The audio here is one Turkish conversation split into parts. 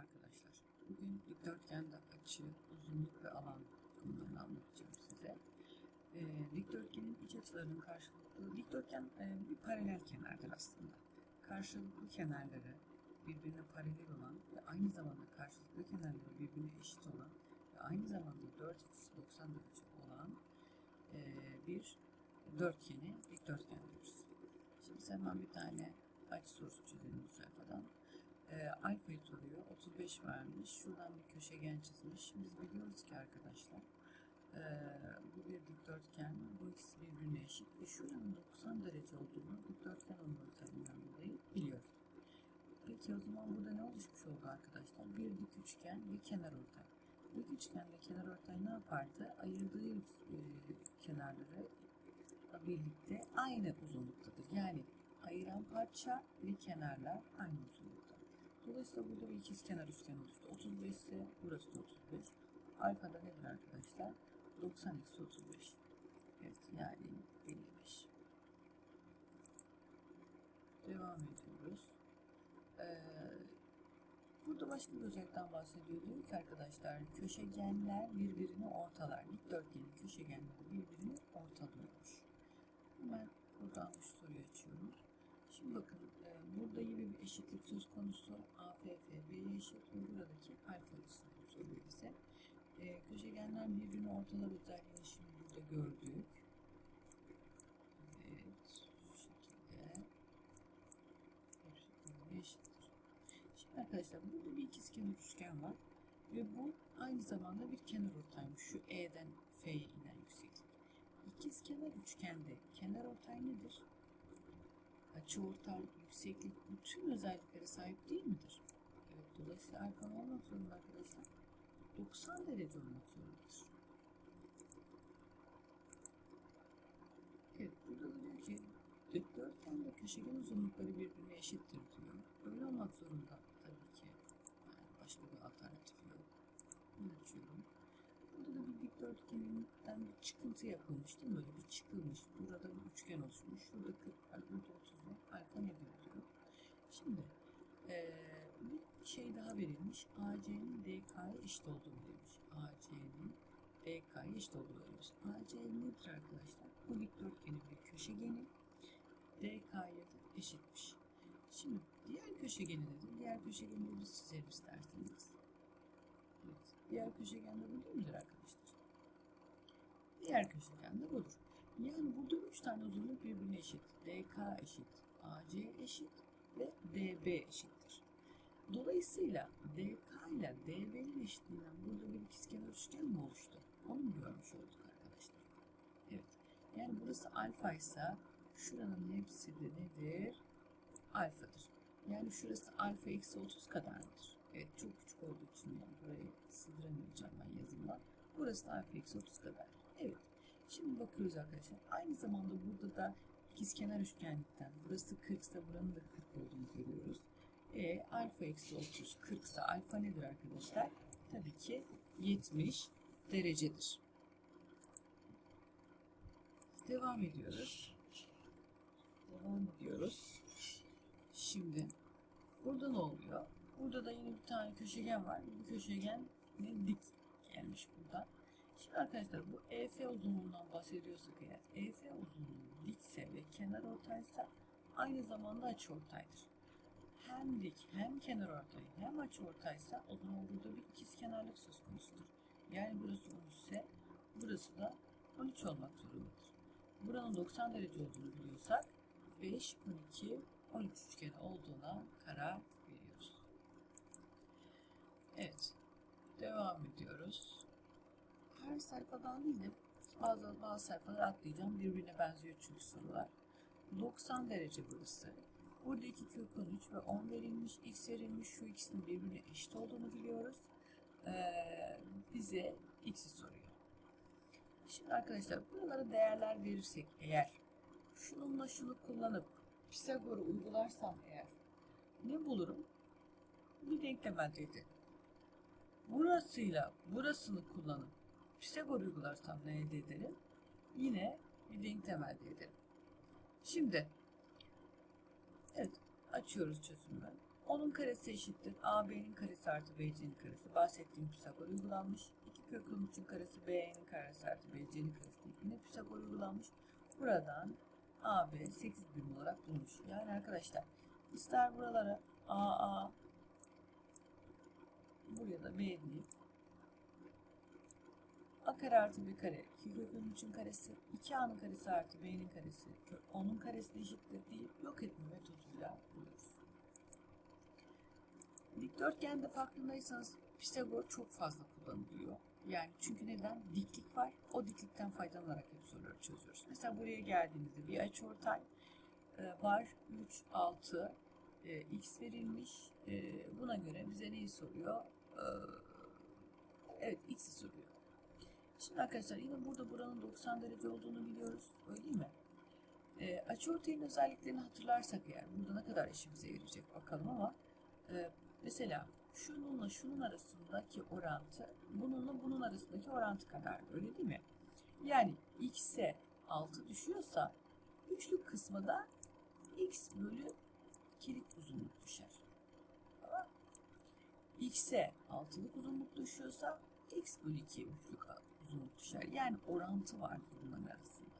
arkadaşlar. Bugün dikdörtgende açı, uzunluk ve alan konularını anlatacağım size. Ee, dikdörtgenin iç açılarının karşılıklı, dikdörtgen e, bir paralel kenardır aslında. Karşılıklı kenarları birbirine paralel olan ve aynı zamanda karşılıklı kenarları birbirine eşit olan ve aynı zamanda 4 açısı 90 derece olan e, bir dörtgeni dikdörtgen diyoruz. Şimdi hemen bir tane açı sorusu çözelim bu sayfadan. E, alfayı soruyor. 35 vermiş. Şuradan bir köşegen çizmiş. Biz biliyoruz ki arkadaşlar e, bu bir dikdörtgen. Bu ikisi birbirine eşit. Ve şuranın 90 derece olduğunu dikdörtgen olmalı tanımından dolayı biliyoruz. Peki o zaman burada ne oluşmuş oldu arkadaşlar? Bir dik üçgen ve kenar ortay. Dik üçgenle kenar ortay ne yapardı? Ayırdığı e, kenarları birlikte aynı uzunluktadır. Yani ayıran parça ve kenarlar aynı uzunlukta. Dolayısıyla burada bir ikizkenar üçgen oluştu. 35 ise burası da 35. Alfa da nedir arkadaşlar? 90 eksi 35. Evet yani 55. Devam ediyoruz. Ee, burada başka bir özellikten bahsediyor. Diyor ki arkadaşlar köşegenler birbirini ortalar. Dikdörtgenin köşegenleri birbirini ortalıyormuş. Hemen buradan şu soruyu açıyorum. Şimdi bakın e, burada yine bir eşitlik söz konusu. AFF B'ye eşit buradaki alfa açısını soruyor bize. E, köşegenler birbirini ortalar özelliğini şimdi burada gördük. Evet, şu şekilde. Eşittir. Şimdi arkadaşlar burada bir ikizkenar üçgen var. Ve bu aynı zamanda bir kenar ortaymış. Şu E'den F'ye inen yükseklik. İkizkenar üçgende kenar ortay nedir? Ortay, yükseklik bütün özelliklere sahip değil midir? Evet, dolayısıyla ne olmak zorunda arkadaşlar? 90 derece olmak zorundadır. Evet, burada da diyor ki dikdörtgende köşegen uzunlukları birbirine eşittir diyor. Öyle olmak zorunda tabii ki. Yani başka bir alternatif yok. Bunu açıyorum. Da bir çıkıntı yapılmış değil mi? Böyle bir çıkılmış. Burada bir üçgen oluşmuş. Şurada 40 var, burada 30 var. Alfa ne diyor. Şimdi eee, bir şey daha verilmiş. AC'nin DK'ya eşit olduğu verilmiş. AC'nin DK'ya eşit olduğu verilmiş. AC nedir arkadaşlar? Bu dikdörtgenin bir köşegeni. DK'ya da eşitmiş. Şimdi diğer köşegeni nedir? Diğer köşegeni biz çizelim isterseniz. Evet. Diğer köşegen de bu değil midir arkadaşlar? Diğer köşegen de budur. Yani burada üç tane uzunluk birbirine eşit. DK eşit, AC eşit ve DB eşittir. Dolayısıyla DK ile DB'nin eşitliğinden burada bir ikizkenar üçgen mi oluştu? Onu mu görmüş olduk arkadaşlar? Evet. Yani burası alfa ise şuranın hepsi de nedir? Alfadır. Yani şurası alfa eksi 30 kadar mıdır? Evet çok küçük olduğu için yani burayı sığdıramayacağım ben yazımla. Burası da alfa eksi 30 kadar. Evet. Şimdi bakıyoruz arkadaşlar. Aynı zamanda burada da ikizkenar üçgenlikten burası 40 ise buranın da 40 olduğunu görüyoruz. E alfa eksi 30 40 ise alfa nedir arkadaşlar? Tabii ki 70 derecedir. Devam ediyoruz. Devam ediyoruz. Şimdi burada ne oluyor? Burada da yine bir tane köşegen var. Bu köşegen ne dik gelmiş burada. Şimdi arkadaşlar bu EF uzunluğundan bahsediyorsak eğer EF uzunluğu dikse ve kenar ortaysa aynı zamanda açı ortaydır. Hem dik hem kenar ortay hem açı ortaysa o zaman burada bir ikizkenarlık söz konusudur. Yani burası 13 ise burası da 13 olmak zorundadır. Buranın 90 derece olduğunu biliyorsak 5, 12, 13 üçgeni olduğuna karar veriyoruz. Evet. Devam ediyoruz. Her sayfadan değil de bazı, bazı sayfaları atlayacağım. Birbirine benziyor çünkü sorular. 90 derece burası. Burada 2 kök 13 ve 10 verilmiş, x verilmiş. Şu ikisinin birbirine eşit olduğunu biliyoruz. Ee, bize x'i soruyor. Şimdi arkadaşlar buralara değerler verirsek eğer şununla şunu kullanıp Pisagor'u uygularsam eğer ne bulurum? Bir denklem elde ederim. Burasıyla burasını kullanıp Pisagor uygularsam ne elde ederim? Yine bir denklem elde ederim. Şimdi evet açıyoruz çözümü. Onun karesi eşittir. AB'nin karesi artı BC'nin karesi. Bahsettiğim Pisagor uygulanmış. 2 kök 13'ün karesi BE'nin karesi artı BC'nin karesi. Yine Pisagor uygulanmış. Buradan AB 8 birim olarak bulmuş. Yani arkadaşlar ister buralara AA buraya da B deyip A kare artı B kare 2 kök 13'ün karesi 2A'nın karesi artı B'nin karesi kök 10'un karesi eşittir deyip yok etme metoduyla buluyoruz. Dikdörtgende farkındaysanız Pisagor çok fazla kullanılıyor. Yani çünkü neden? Diklik var. O diklikten faydalanarak hep soruları çözüyoruz. Mesela buraya geldiğimizde bir açıortay e, var. 3, 6, e, x verilmiş. E, buna göre bize neyi soruyor? Evet, x'i soruyor. Şimdi arkadaşlar yine burada buranın 90 derece olduğunu biliyoruz. Öyle değil mi? E, açıortayın özelliklerini hatırlarsak eğer burada ne kadar işimize yarayacak bakalım ama e, mesela şununla şunun arasındaki orantı bununla bunun arasındaki orantı kadar öyle değil mi? Yani x'e 6 düşüyorsa üçlük kısmı da x bölü kilit uzunluk düşer. Tamam. x'e 6'lık uzunluk düşüyorsa x bölü 2 üçlük uzunluk düşer. Yani orantı var bunların arasında.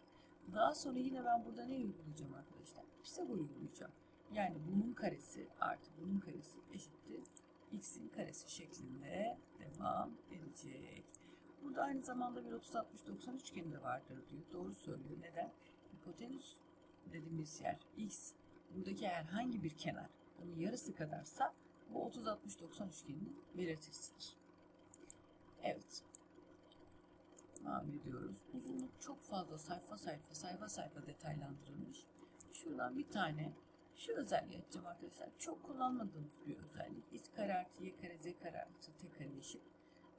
Daha sonra yine ben burada ne uygulayacağım arkadaşlar? Pisagor uygulayacağım. Yani bunun karesi artı bunun karesi eşittir x'in karesi şeklinde devam edecek. Burada aynı zamanda bir 30 60 90 üçgeni de vardır diyor. Doğru söylüyor. Neden? Hipotenüs dediğimiz yer x buradaki herhangi bir kenar onun yarısı kadarsa bu 30 60 90 üçgeninin belirtisidir. Evet. Devam ediyoruz. Uzunluk çok fazla sayfa sayfa sayfa sayfa detaylandırılmış. Şuradan bir tane şu özelliği açacağım arkadaşlar. Çok kullanmadığımız bir özellik. X kare artı Y kare Z kare artı T kare eşit.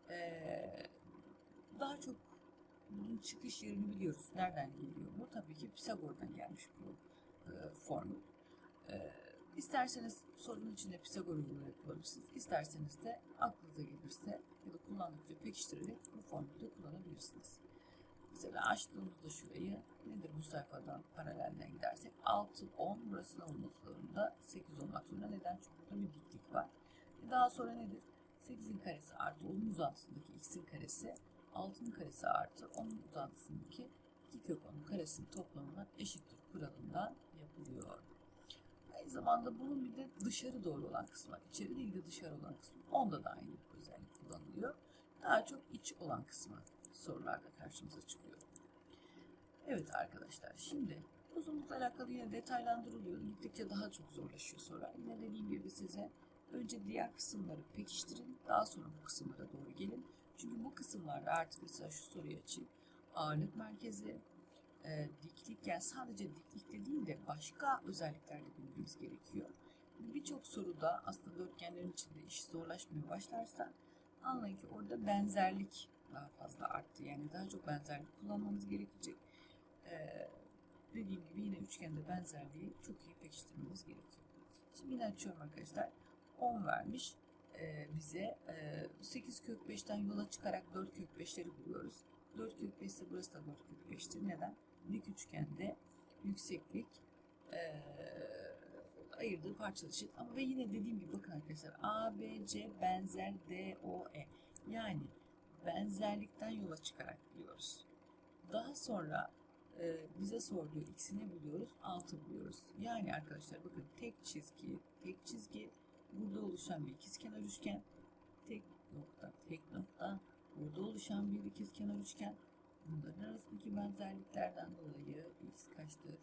Ee, daha çok bunun çıkış yerini biliyoruz. Nereden geliyor bu? Tabii ki Pisagor'dan gelmiş bu e, formül. E, isterseniz sorunun içinde Pisagor uygulayarak kullanırsınız. İsterseniz de aklınıza gelirse ya da kullandıkça pekiştirerek bu formülü kullanabilirsiniz. Mesela açtığımızda şurayı nedir bu sayfadan paralelden gidersek 6, 10 burası ne olması zorunda 8 olmak zorunda. Neden? Çünkü burada bir diklik var. E daha sonra nedir? 8'in karesi artı 10'un uzantısındaki x'in karesi 6'nın karesi artı 10'un uzantısındaki 2 kök 10'un karesinin toplamına eşittir kuralından yapılıyor. Aynı zamanda bunun bir de dışarı doğru olan kısmı var. İçeri değil de dışarı olan kısmı. Onda da aynı özellik kullanılıyor. Daha çok iç olan kısmı sorularda karşımıza çıkıyor. Evet arkadaşlar şimdi uzunlukla alakalı yine detaylandırılıyor. Gittikçe daha çok zorlaşıyor sorular. Yine dediğim gibi size önce diğer kısımları pekiştirin. Daha sonra bu kısımlara doğru gelin. Çünkü bu kısımlarda artık mesela şu soruyu açayım. Ağırlık merkezi, e, diklik yani sadece diklikte değil de başka özelliklerle bilmemiz gerekiyor. Birçok soruda aslında dörtgenlerin içinde iş zorlaşmaya başlarsa anlayın ki orada benzerlik daha fazla arttı. Yani daha çok benzerlik kullanmamız gerekecek. Ee, dediğim gibi yine üçgende benzerliği çok iyi pekiştirmemiz gerekiyor. Şimdi yine açıyorum arkadaşlar. 10 vermiş ee, bize. Ee, 8 kök 5'ten yola çıkarak 4 kök 5'leri buluyoruz. 4 kök 5 ise burası da 4 kök 5'tir. Neden? Dik üçgende yükseklik ee, ayırdığı parçalı. Ama ve yine dediğim gibi bakın arkadaşlar A, B, C benzer D, O, E. Yani benzerlikten yola çıkarak buluyoruz. Daha sonra e, bize sorduğu x'ini buluyoruz, 6 buluyoruz. Yani arkadaşlar bakın tek çizgi, tek çizgi burada oluşan bir ikizkenar üçgen, tek nokta, tek nokta, burada oluşan bir ikizkenar üçgen. Bunların arasındaki benzerliklerden dolayı x kaçtır?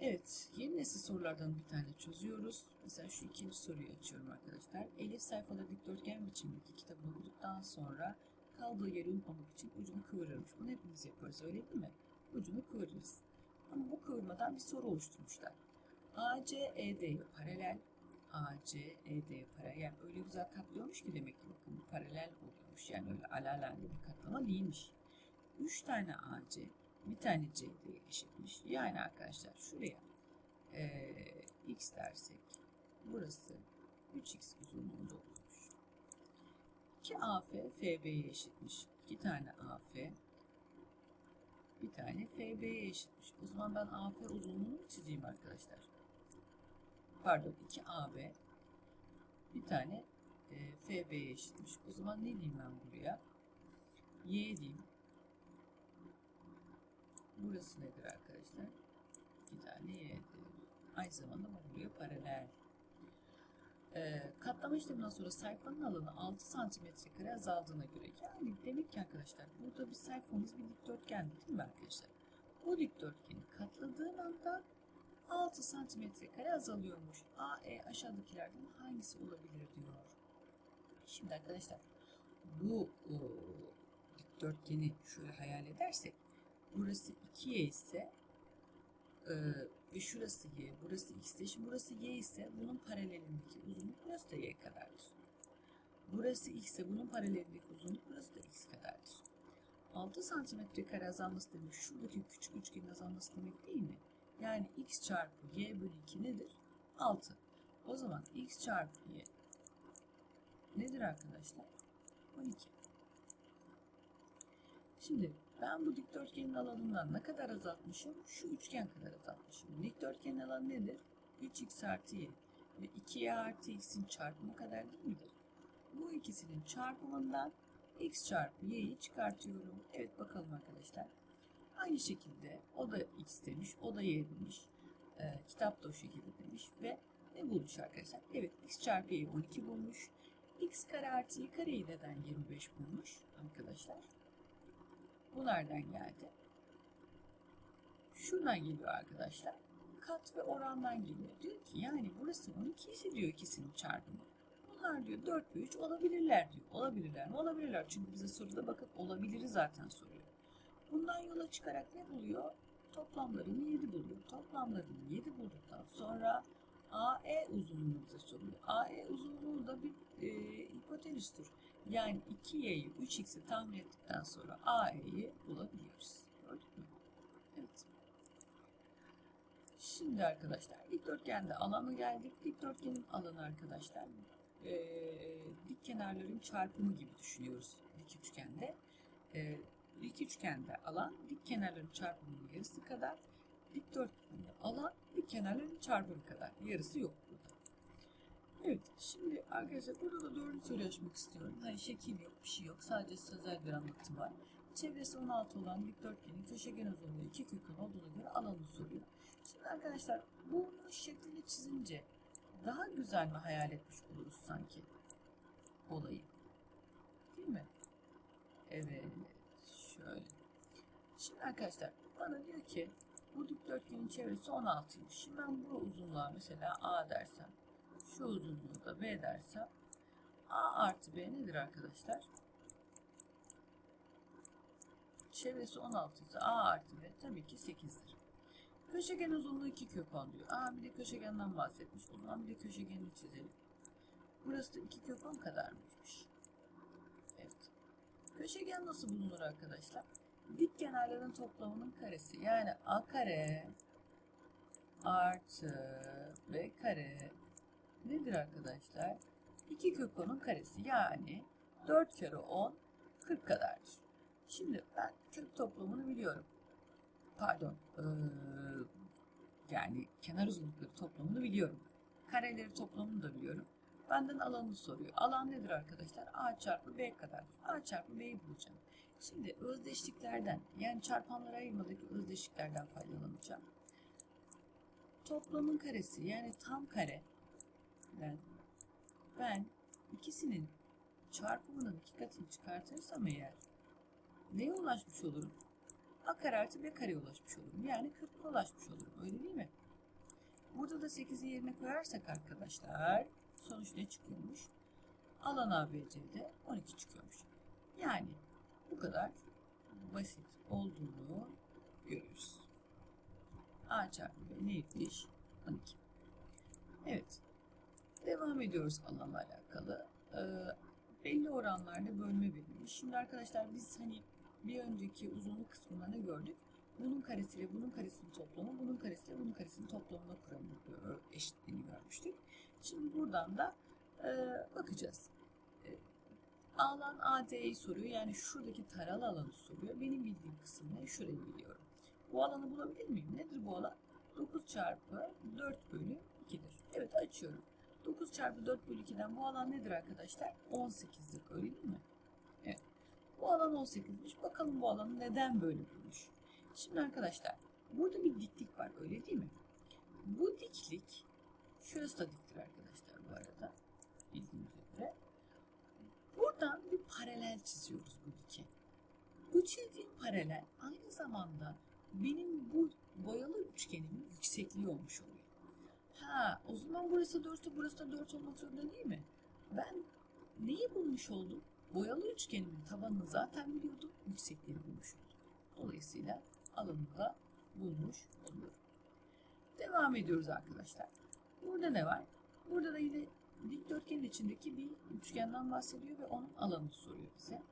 Evet, yeni nesil sorulardan bir tane çözüyoruz. Mesela şu ikinci soruyu açıyorum arkadaşlar. Elif sayfada dikdörtgen biçimdeki kitabını bulduktan sonra kaldığı yeri unutmamak için ucunu kıvırırmış. Bunu hepimiz yaparız öyle değil mi? Ucunu kıvırırız. Ama bu kıvırmadan bir soru oluşturmuşlar. AC ED'ye paralel, AC ED'ye paralel. Yani öyle güzel katlıyormuş ki demek ki bakın paralel oluyormuş. Yani öyle alelade bir katlama değilmiş. 3 tane AC, bir tane CD'ye eşitmiş. Yani arkadaşlar şuraya e, x dersek burası 3x uzunluğunda olurmuş. 2 AF FB'ye eşitmiş. 2 tane AF bir tane FB'ye eşitmiş. O zaman ben AF uzunluğunu çizeyim arkadaşlar? pardon 2AB bir tane e, FB'ye eşitmiş. O zaman ne diyeyim ben buraya? Y diyeyim. Burası nedir arkadaşlar? İki tane Y. Aynı zamanda bu buraya paralel. Ee, katlama işleminden sonra sayfanın alanı 6 santimetre kare azaldığına göre yani demek ki arkadaşlar burada bir sayfamız bir dikdörtgen değil mi arkadaşlar? Bu dikdörtgeni katladığın anda 6 santimetre kare azalıyormuş. AE aşağıdakilerden hangisi olabilir diyor. Şimdi arkadaşlar bu e, dikdörtgeni şöyle hayal edersek burası 2y ise e, ve şurası y, burası x ise şimdi burası y ise bunun paralelindeki uzunluk burası da y kadardır. Burası x ise bunun paralelindeki uzunluk burası da x kadardır. 6 santimetre kare azalması demek şuradaki küçük üçgenin azalması demek değil mi? Yani x çarpı y bölü 2 nedir? 6. O zaman x çarpı y nedir arkadaşlar? 12. Şimdi ben bu dikdörtgenin alanından ne kadar azaltmışım? Şu üçgen kadar azaltmışım. Dikdörtgenin alanı nedir? 3x artı y ve 2y artı x'in çarpımı kadar değil midir? Bu ikisinin çarpımından x çarpı y'yi çıkartıyorum. Evet bakalım arkadaşlar. Aynı şekilde o da x demiş, o da y demiş. Ee, kitap da o şekilde demiş ve ne bulmuş arkadaşlar? Evet x çarpı y'yi 12 bulmuş. x kare artı y kareyi neden 25 bulmuş arkadaşlar? Bu nereden geldi? Şuradan geliyor arkadaşlar. Kat ve orandan geliyor. Diyor ki yani burası 12 ise diyor ikisinin çarpımı. Bunlar diyor 4 ve 3 olabilirler diyor. Olabilirler mi? Olabilirler. Çünkü bize soruda bakıp olabiliri zaten soruyor. Bundan yola çıkarak ne buluyor? Toplamlarını 7 buluyor. Toplamlarını 7 bulduktan sonra AE uzunluğunu bize soruyor. AE uzunluğu da bir e, hipotenüstür. Yani 2y'yi 3x'i tahmin ettikten sonra AE'yi bulabiliyoruz. Gördük mü? Evet. Şimdi arkadaşlar dikdörtgende alanı geldik. Dikdörtgenin alanı arkadaşlar e, dik kenarların çarpımı gibi düşünüyoruz dik üçgende. E, dik üçgende alan dik kenarların çarpımının yarısı kadar. Dikdörtgende alan dik kenarların çarpımı kadar. Yarısı yok. Evet, şimdi arkadaşlar burada da dördüncü soruyu açmak istiyorum. Hani şekil yok, bir şey yok. Sadece sözel bir anlatım var. Çevresi 16 olan dikdörtgenin köşegen uzunluğu iki kökün olduğuna göre alanı soruyor. Şimdi arkadaşlar bunun şeklini çizince daha güzel mi hayal etmiş oluruz sanki olayı? Değil mi? Evet, şöyle. Şimdi arkadaşlar bana diyor ki bu dikdörtgenin çevresi 16'ymış. Şimdi ben bu uzunluğa mesela A dersem şu uzunluğu da B dersem A artı B nedir arkadaşlar? Çevresi 16 ise A artı B tabii ki 8'dir. Köşegen uzunluğu 2 kök 10 diyor. Aa bir de köşegenden bahsetmiş. O zaman bir de köşegenini çizelim. Burası da 2 kök 10 kadarmış. Evet. Köşegen nasıl bulunur arkadaşlar? Dik kenarların toplamının karesi. Yani A kare artı B kare nedir arkadaşlar? 2 kök 10'un karesi yani 4 kere 10 40 kadardır. Şimdi ben kök toplamını biliyorum. Pardon. Ee, yani kenar uzunlukları toplamını biliyorum. Kareleri toplamını da biliyorum. Benden alanını soruyor. Alan nedir arkadaşlar? A çarpı B kadar. A çarpı B'yi bulacağım. Şimdi özdeşliklerden yani çarpanlara ayırmadaki özdeşliklerden faydalanacağım. Toplamın karesi yani tam kare ben, ben ikisinin çarpımının iki katını çıkartırsam eğer neye ulaşmış olurum? A kare artı B kareye ulaşmış olurum. Yani 40'a ulaşmış olurum. Öyle değil mi? Burada da 8'i yerine koyarsak arkadaşlar sonuç ne çıkıyormuş? Alan ABC'de 12 çıkıyormuş. Yani bu kadar basit olduğunu görüyoruz. A çarpı B neymiş? 12. Evet. Devam ediyoruz alanla alakalı. Ee, belli oranlarda bölme verilmiş. Şimdi arkadaşlar biz hani bir önceki uzunluk kısmında ne gördük? Bunun karesiyle bunun karesinin toplamı, bunun karesiyle bunun karesinin toplamına kuramı eşitliğini görmüştük. Şimdi buradan da e, bakacağız. E, alan AD'yi soruyor. Yani şuradaki taralı alanı soruyor. Benim bildiğim kısım ne? Şurayı biliyorum. Bu alanı bulabilir miyim? Nedir bu alan? 9 çarpı 4 bölü 2'dir. Evet açıyorum. 9 çarpı 4 bölü 2'den bu alan nedir arkadaşlar? 18'dir. Öyle değil mi? Evet. Bu alan 18'miş. Bakalım bu alanı neden böyle bulmuş? Şimdi arkadaşlar burada bir diklik var öyle değil mi? Bu diklik şurası da diktir arkadaşlar bu arada. Bildiğiniz üzere. Buradan bir paralel çiziyoruz bu dike. Bu çizdiğim paralel aynı zamanda benim bu boyalı üçgenimin yüksekliği olmuş oluyor. Ha, o zaman burası 4'ü burası da 4 olmak zorunda değil mi? Ben neyi bulmuş oldum? Boyalı üçgenimin tabanını zaten biliyordum, yüksekliğini bulmuş oldum. Dolayısıyla alanını da bulmuş oluyorum. Devam ediyoruz arkadaşlar. Burada ne var? Burada da yine dikdörtgenin içindeki bir üçgenden bahsediyor ve onun alanını soruyor bize.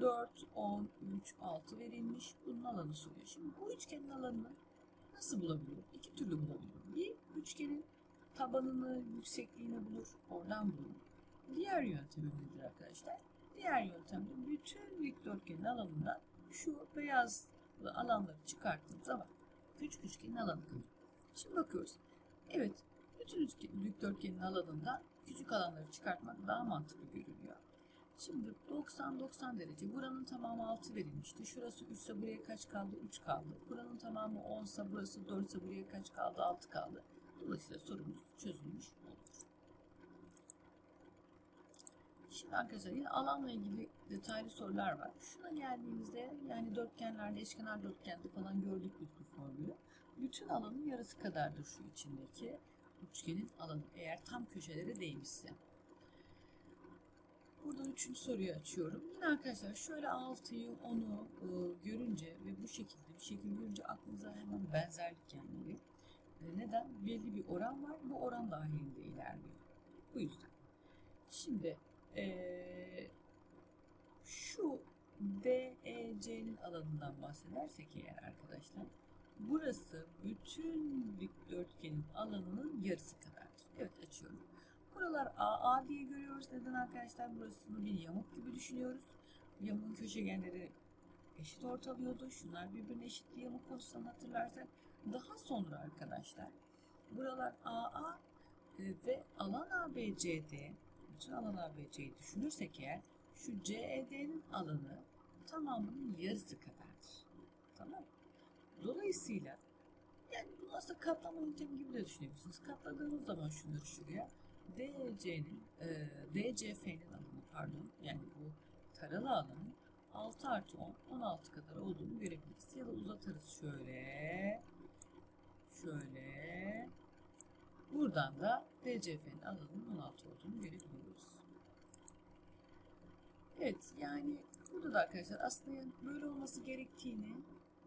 4, 10, 3, 6 verilmiş. Bunun alanı soruyor. Şimdi bu üçgenin alanını nasıl bulabilirim? İki türlü bulabilirim. Bir, üçgenin tabanını, yüksekliğini bulur. Oradan bulurum. Diğer yöntemim nedir arkadaşlar? Diğer yöntemde bütün dikdörtgenin alanından şu beyaz alanları çıkarttığım zaman küçük üçgenin alanı kalır. Şimdi bakıyoruz. Evet, bütün dikdörtgenin alanından küçük alanları çıkartmak daha mantıklı görünüyor. Şimdi 90-90 derece. Buranın tamamı 6 verilmişti. Şurası 3 ise buraya kaç kaldı? 3 kaldı. Buranın tamamı 10 ise burası 4 ise buraya kaç kaldı? 6 kaldı. Dolayısıyla sorumuz çözülmüş olur. Şimdi arkadaşlar yine alanla ilgili detaylı sorular var. Şuna geldiğimizde yani dörtgenlerde, eşkenar dörtgende falan gördük biz bu formülü. Bütün alanın yarısı kadardır şu içindeki üçgenin alanı eğer tam köşelere değmişse. Buradan üçüncü soruyu açıyorum. Yine arkadaşlar şöyle 6'yı 10'u e, görünce ve bu şekilde bir şekil görünce aklınıza hemen benzerlik gelmeli. E, neden? Belli bir oran var. Bu oran dahilinde ilerliyor. Bu yüzden. Şimdi e, şu DEC'nin alanından bahsedersek eğer arkadaşlar burası bütün dikdörtgenin alanının yarısı kadardır. Evet açıyorum. Buralar AA diye görüyoruz. Neden arkadaşlar? Burasını bir yamuk gibi düşünüyoruz. Yamuğun köşegenleri eşit ortalıyordu. Şunlar birbirine eşit bir yamuk oluşsan hatırlarsak. Daha sonra arkadaşlar buralar AA ve alan ABCD bütün alan ABC'yi düşünürsek eğer şu CED'nin alanı tamamının yarısı kadardır. Tamam? Dolayısıyla yani bunu aslında katlama yöntemi gibi de düşünebilirsiniz. Katladığınız zaman şunları şuraya DC'nin, e, DCF'nin alanı pardon yani bu taralı alanın 6 artı 10, 16 kadar olduğunu görebiliriz. Ya da uzatarız şöyle, şöyle. Buradan da DCF'nin alanının 16 olduğunu görebiliyoruz. Evet yani burada da arkadaşlar aslında böyle olması gerektiğini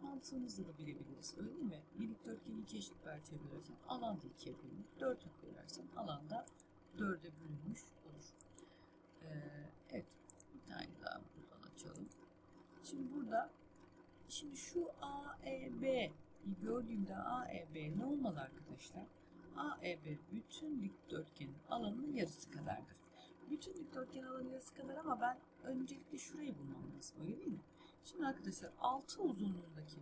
mantığımızla da bilebiliriz. Öyle değil mi? Bir dikdörtgeni iki eşit parçaya bölersen alan da ikiye bölünür. Dörde bölersen alan da dörde bölünmüş olur. Ee, evet. Bir tane daha buradan açalım. Şimdi burada şimdi şu AEB gördüğümde AEB ne olmalı arkadaşlar? AEB bütün dikdörtgenin alanının yarısı kadardır. Bütün dikdörtgen alanı yarısı kadar ama ben öncelikle şurayı bulmam lazım öyle değil mi? Şimdi arkadaşlar 6 uzunluğundaki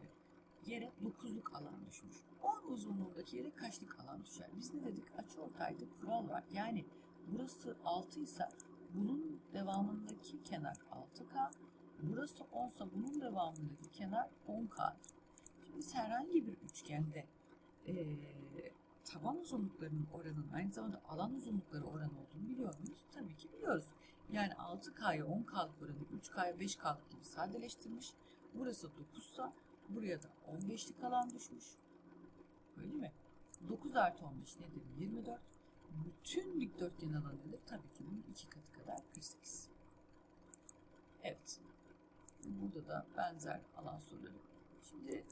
yere 9'luk alan düşmüş. 10 uzunluğundaki yere kaçlık alan düşer? Biz ne dedik? Açıortayda kural var. Yani burası 6 ise bunun devamındaki kenar 6K. Burası 10 ise bunun devamındaki kenar 10K. Biz herhangi bir üçgende eee taban uzunluklarının oranının aynı zamanda alan uzunlukları oranı olduğunu biliyor muyuz? Tabii ki biliyoruz. Yani 6K'ya 10K'lık oranı 3K'ya 5K'lık gibi sadeleştirmiş. Burası 9 ise buraya da 15'lik alan düşmüş. Öyle mi? 9 artı 15 nedir? 24. Bütün dikdörtgen alanı nedir? Tabii ki bunun iki katı kadar 48. Evet. Burada da benzer alan soruları. Şimdi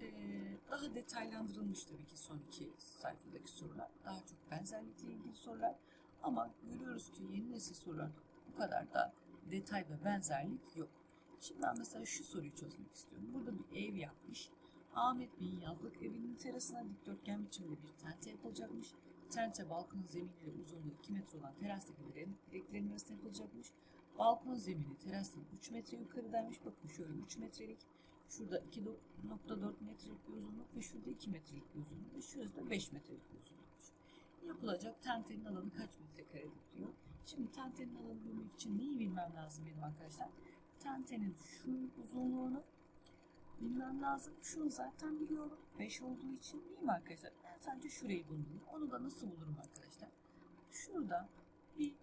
ee, daha detaylandırılmış tabii ki son iki sayfadaki sorular. Daha çok benzerlikle ilgili sorular. Ama görüyoruz ki yeni nesil sorularda bu kadar da detay ve benzerlik yok. Şimdi ben mesela şu soruyu çözmek istiyorum. Burada bir ev yapmış. Ahmet Bey'in yazlık evinin terasına dikdörtgen biçimde bir tente yapılacakmış. Tente balkonun zeminiyle uzunluğu 2 metre olan terastaki direklerin arasında yapılacakmış. Balkon zemini terastan 3 metre yukarıdaymış. Bakın şöyle 3 metrelik. Şurada 2.4 metrelik bir uzunluk ve şurada 2 metrelik bir uzunluk ve şurası da 5 metrelik bir uzunlukmuş. yapılacak tentenin alanı kaç metrekaredir diyor. Şimdi tentenin alanı bulmak için neyi bilmem lazım benim arkadaşlar? Tentenin şu uzunluğunu bilmem lazım. Şunu zaten biliyorum. 5 olduğu için değil mi arkadaşlar? Ben sadece şurayı buldum. Onu da nasıl bulurum arkadaşlar? Şurada bir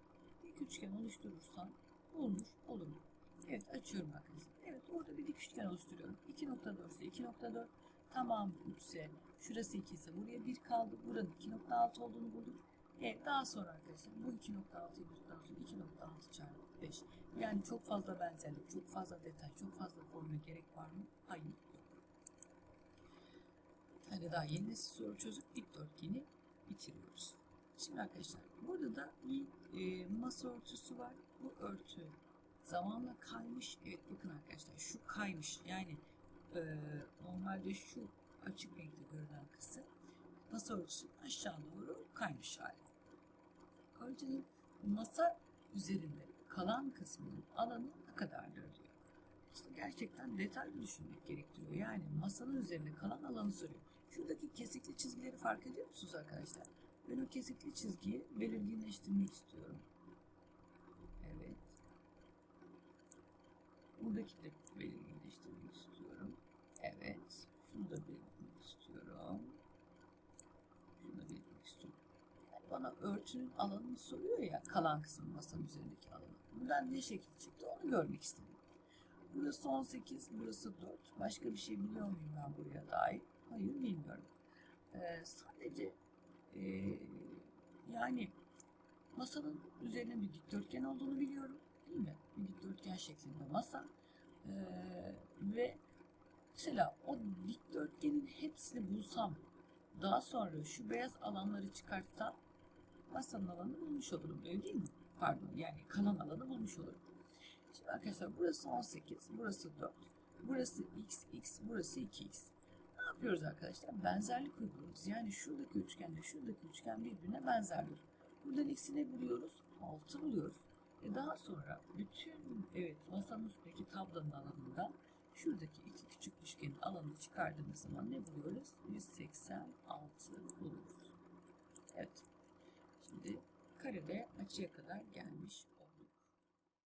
dik üçgen oluşturursam bulmuş olurum. Evet açıyorum arkadaşlar. Evet orada bir dik üçgen oluşturuyorum. 2.4 ise 2.4 tamam 3 ise şurası 2 ise buraya 1 kaldı. Buranın 2.6 olduğunu bulduk. Evet daha sonra arkadaşlar bu 2.6'yı bulduktan sonra 2.6 çarpı 5. Yani çok fazla benzerlik, çok fazla detay, çok fazla formüle gerek var mı? Hayır yok. Bir daha yeni nesil soru çözüp dikdörtgeni bitiriyoruz. Şimdi arkadaşlar burada da bir e, masa örtüsü var. Bu örtü zamanla kaymış. Evet bakın arkadaşlar şu kaymış. Yani e, normalde şu açık renkte görünen kısım masa örtüsü aşağı doğru kaymış hali. Örtünün masa üzerinde kalan kısmının alanı ne kadardır diyor. Aslında gerçekten detaylı düşünmek gerektiriyor. Yani masanın üzerinde kalan alanı soruyor. Şuradaki kesikli çizgileri fark ediyor musunuz arkadaşlar? Ben o kesikli çizgiyi belirginleştirmek istiyorum. Evet. Buradaki de belirginleştirmek istiyorum. Evet. Şunu da belirtmek istiyorum. Şunu da belirtmek istiyorum. Yani bana örtünün alanını soruyor ya kalan kısmı masanın üzerindeki alanı. Buradan ne şekil çıktı onu görmek istedim. Burası 18, burası 4. Başka bir şey biliyor muyum ben buraya dair? Hayır bilmiyorum. Ee, sadece ee, yani masanın üzerine bir dikdörtgen olduğunu biliyorum. Değil mi? Bir dikdörtgen şeklinde masa. Ee, ve mesela o dikdörtgenin hepsini bulsam daha sonra şu beyaz alanları çıkartsam masanın alanını bulmuş olurum. Öyle değil mi? Pardon yani kalan alanı bulmuş olurum. Şimdi arkadaşlar burası 18, burası 4, burası x, x, burası 2x. Ne yapıyoruz arkadaşlar? Benzerlik uyguluyoruz. Yani şuradaki üçgenle şuradaki üçgen birbirine benzerdir. Buradan x'i ne buluyoruz? 6 buluyoruz. E daha sonra bütün evet masanın üstündeki tablonun alanından şuradaki iki küçük üçgenin alanını çıkardığımız zaman ne buluyoruz? 186 buluyoruz. Evet. Şimdi karede açıya kadar gelmiş